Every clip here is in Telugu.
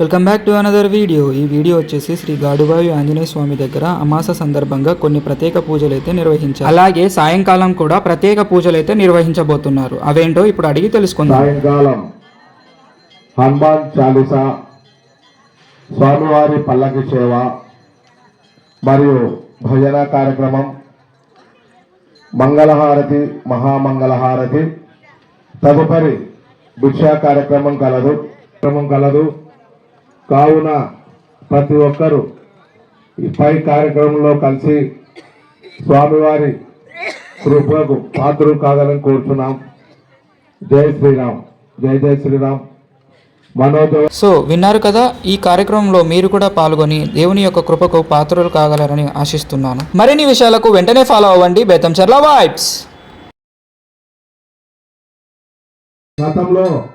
Welcome back to another video ఈ వీడియో వచ్చేసి శ్రీ గాడుబావి ఆంజనేయ స్వామి దగ్గర అమాస సందర్భంగా కొన్ని ప్రత్యేక పూజలు అయితే నిర్వహించారు. అలాగే సాయంకాలం కూడా ప్రత్యేక పూజలు అయితే నిర్వహించబోతున్నారు. అవేంటో ఇప్పుడు అడిగి తెలుసుకుందాం. సాయంకాలం హనుమాన్ చాలీసా స్వామివారి పల్లకి సేవ మరియు భజన కార్యక్రమం మంగళహారతి మహామంగళహారతి తదుపరి భిక్షా కార్యక్రమం కలదు క్రమం కలదు. కావున ప్రతి ఒక్కరూ ఈ పై కార్యక్రమంలో కలిసి స్వామివారి కృపకు పాత్రలు కావాలని కోరుతున్నాం. జై శ్రీరామ్. జై జై శ్రీరామ్. సో విన్నారు కదా ఈ కార్యక్రమంలో మీరు కూడా పాల్గొని దేవుని యొక్క కృపకు పాత్రలు కాగలరని ఆశిస్తున్నాను. మరిన్ని విషయాలకు వెంటనే ఫాలో అవ్వండి. బేతంచర్ల వైబ్స్. గతంలో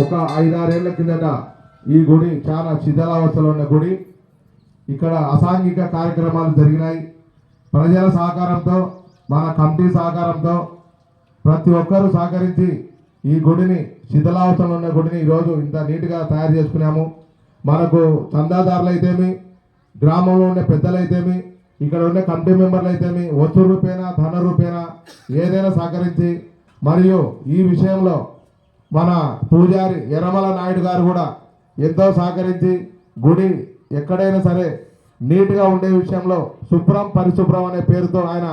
ఒక ఐదారేళ్ళ కిందట ఈ గుడి చాలా శిథిలావస్థలో ఉన్న గుడి. ఇక్కడ అసాంఘిక కార్యక్రమాలు జరిగినాయి. ప్రజల సహకారంతో మన కమిటీ సహకారంతో ప్రతి ఒక్కరూ సహకరించి ఈ గుడిని శిథిలావస్థలో ఉన్న గుడిని ఈరోజు ఇంత నీట్గా తయారు చేసుకున్నాము. మనకు చందాదారులు అయితేమి గ్రామంలో ఉండే పెద్దలైతేమి ఇక్కడ ఉండే కమిటీ మెంబర్లు అయితేమి వచ్చు రూపేనా ధన రూపేణ ఏదైనా సహకరించి మరియు ఈ విషయంలో మన పూజారి ఎర్రమల నాయుడు గారు కూడా ఎంతో సహకరించి గుడి ఎక్కడైనా సరే నీట్గా ఉండే విషయంలో శుభ్రం పరిశుభ్రం అనే పేరుతో ఆయన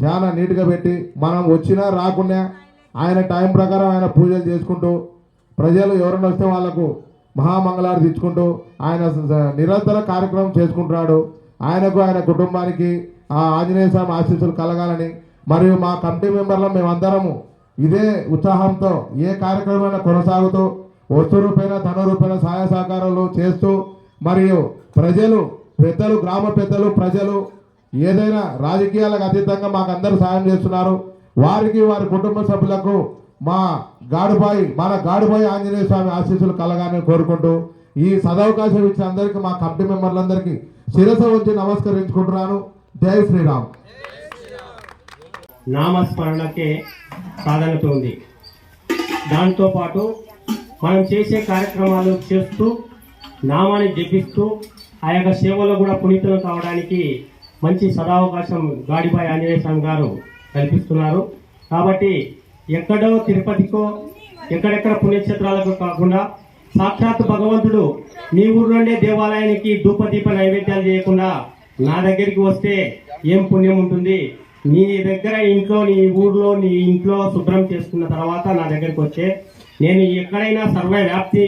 చాలా నీట్గా పెట్టి మనం వచ్చినా రాకున్నా ఆయన టైం ప్రకారం ఆయన పూజలు చేసుకుంటూ ప్రజలు ఎవరైనా వస్తే వాళ్ళకు మహామంగళాలు తెచ్చుకుంటూ ఆయన నిరంతర కార్యక్రమం చేసుకుంటున్నాడు. ఆయనకు ఆయన కుటుంబానికి ఆ ఆంజనేయ స్వామి ఆశీస్సులు కలగాలని మరియు మా కమిటీ మెంబర్లో మేమందరము ఇదే ఉత్సాహంతో ఏ కార్యక్రమమైనా కొనసాగుతూ వస్తు రూపేణ ధన రూపేణ సహాయ సహకారాలు చేస్తూ మరియు ప్రజలు పెద్దలు గ్రామ పెద్దలు ప్రజలు ఏదైనా రాజకీయాలకు అతీతంగా మాకు అందరూ సాయం చేస్తున్నారు. వారికి వారి కుటుంబ సభ్యులకు మా గాడుబాయి మన గాడుబాయి ఆంజనేయ స్వామి ఆశీస్సులు కలగాలని కోరుకుంటూ ఈ సదవకాశం ఇచ్చిన అందరికీ మా కమిటీ మెంబర్లందరికీ శిరస వచ్చి నమస్కరించుకుంటున్నాను. జై శ్రీరామ్. నామస్మరణకే ప్రాధాన్యత ఉంది. దాంతోపాటు మనం చేసే కార్యక్రమాలు చేస్తూ నామాన్ని జపిస్తూ ఆ యొక్క సేవలో కూడా పునీతులు కావడానికి మంచి సదావకాశం గాడిబాయి ఆంజనేయ స్వామి గారు కల్పిస్తున్నారు. కాబట్టి ఎక్కడో తిరుపతికో ఎక్కడెక్కడ పుణ్యక్షేత్రాలకు కాకుండా సాక్షాత్ భగవంతుడు నీ ఊర్లోనే దేవాలయానికి ధూపదీప నైవేద్యాలు చేయకుండా నా దగ్గరికి వస్తే ఏం పుణ్యం ఉంటుంది? నీ దగ్గర ఇంట్లో నీ ఊర్లో నీ ఇంట్లో శుభ్రం చేసుకున్న తర్వాత నా దగ్గరికి వచ్చే నేను ఎక్కడైనా సర్వ వ్యాప్తి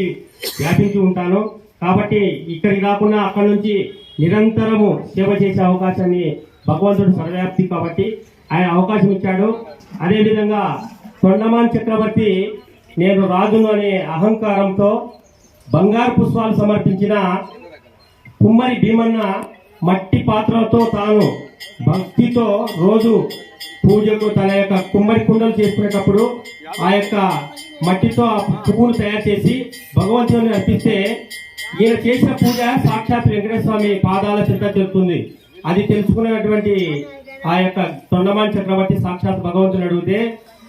వ్యాపించి ఉంటాను. కాబట్టి ఇక్కడికి రాకుండా అక్కడి నుంచి నిరంతరము సేవ చేసే అవకాశాన్ని భగవంతుడు సర్వవ్యాప్తి కాబట్టి ఆయన అవకాశం ఇచ్చాడు. అదేవిధంగా తొండమాన్ చక్రవర్తి నేను రాజును అనే అహంకారంతో బంగారు పుష్పాలు సమర్పించిన కుమ్మరి భీమన్న మట్టి పాత్రలతో తాను భక్తితో రోజు పూజకు తన యొక్క కుమ్మరి కుండలు చేసుకునేటప్పుడు ఆ యొక్క మట్టితో ఆ పువ్వును తయారు చేసి భగవంతుని అర్పిస్తే ఈయన చేసిన పూజ సాక్షాత్ వెంకటేశ్వర స్వామి పాదాల చింత చెబుతుంది అది తెలుసుకున్నటువంటి ఆ యొక్క తొండమాన్ చక్రవర్తి సాక్షాత్ భగవంతుని అడిగితే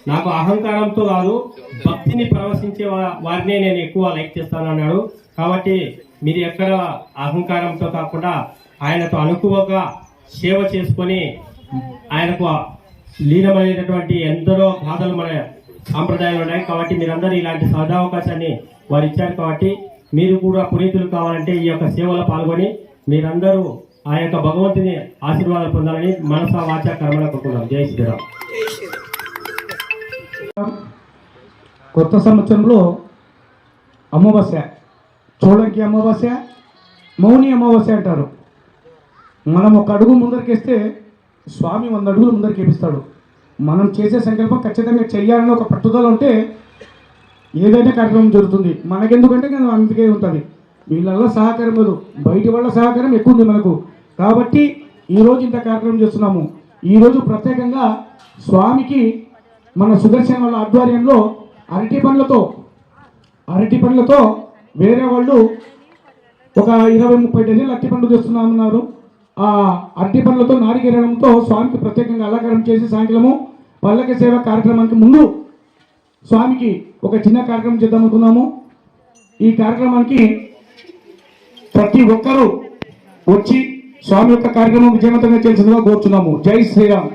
నాకు అహంకారంతో కాదు భక్తిని ప్రవశించే వారినే నేను ఎక్కువ లైక్ చేస్తాను అన్నాడు కాబట్టి మీరు ఎక్కడ అహంకారంతో కాకుండా ఆయనతో అనుకువగా సేవ చేసుకొని ఆయనకు లీనమైనటువంటి ఎందరో గాథలు మన సాంప్రదాయాలు ఉన్నాయి. కాబట్టి మీరందరూ ఇలాంటి సదావకాశాన్ని వారు ఇచ్చారు కాబట్టి మీరు కూడా పునీతులు కావాలంటే ఈ యొక్క సేవలో పాల్గొని మీరందరూ ఆ యొక్క భగవంతుని ఆశీర్వాదాలు పొందాలని మనస వాచ కర్మల కోరుకున్నాం జై శ్రీరామ్. కొత్త సంవత్సరంలో అమావాస్య చూడంకి అమావాస్య మౌని అమావాస్య అంటారు. మనం ఒక అడుగు ముందరికేస్తే స్వామి వంద అడుగులు ముందరికేపిస్తాడు. మనం చేసే సంకల్పం ఖచ్చితంగా చెయ్యాలని ఒక పట్టుదల ఉంటే ఏదైనా కార్యక్రమం జరుగుతుంది. మనకెందుకంటే ఇంకా అందుకే ఉంటుంది. వీళ్ళల్లో సహకారం లేదు. బయటి వాళ్ళ సహకారం ఎక్కువ ఉంది మనకు. కాబట్టి ఈరోజు ఇంత కార్యక్రమం చేస్తున్నాము. ఈరోజు ప్రత్యేకంగా స్వామికి మన సుదర్శన వాళ్ళ ఆధ్వర్యంలో అరటి పండ్లతో అరటి పండ్లతో వేరే వాళ్ళు ఒక ఇరవై ముప్పై డజన్లు అరటి పండ్లు చేస్తున్నామన్నారు ఆ అరటి పండ్లతో నారికేరడంతో స్వామికి ప్రత్యేకంగా అలంకారం చేసి సాయంత్రము పల్లకి సేవ కార్యక్రమానికి ముందు స్వామికి ఒక చిన్న కార్యక్రమం చేద్దాం అనుకున్నాము. ఈ కార్యక్రమానికి ప్రతి ఒక్కరూ వచ్చి స్వామి యొక్క కార్యక్రమం విజయవంతంగా చేసిందిగా కోరుచున్నాము. జై శ్రీరామ్.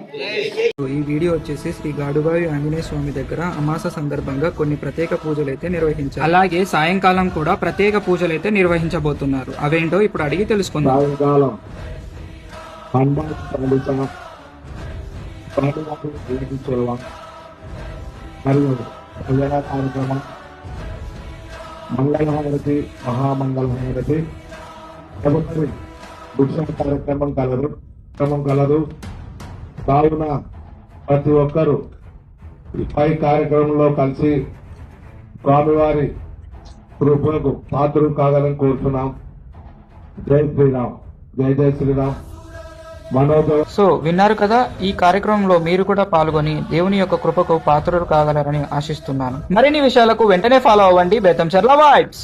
ఈ వీడియో వచ్చేసి శ్రీ గాడుబావి ఆంజనేయ స్వామి దగ్గర అమాస సందర్భంగా కొన్ని ప్రత్యేక పూజలు అయితే నిర్వహించారు. అలాగే సాయంకాలం కూడా ప్రత్యేక పూజలు అయితే నిర్వహించబోతున్నారు. అవేంటో ఇప్పుడు అడిగి తెలుసుకుందాం. సాయంకాలం. హనుమాన్ చాలీసా పాటలకు వేదించేవా మరియు కార్యక్రమం మంగళహారతి మహామంగళహారతి తదుపరి భిక్ష కార్యక్రమం కలదు క్రమం కలదు. కావున ప్రతి ఒక్కరూ పై కార్యక్రమంలో కలిసి స్వామివారి కృపకు పాత్రలు కాగలని కోరుతున్నాం. జై శ్రీరామ్. జై జై శ్రీరామ్. సో విన్నారు కదా ఈ కార్యక్రమంలో మీరు కూడా పాల్గొని దేవుని యొక్క కృపకు పాత్రలు కాగలరని ఆశిస్తున్నాను. మరిన్ని విషయాలకు వెంటనే ఫాలో అవ్వండి. బేతంచర్ల వైబ్స్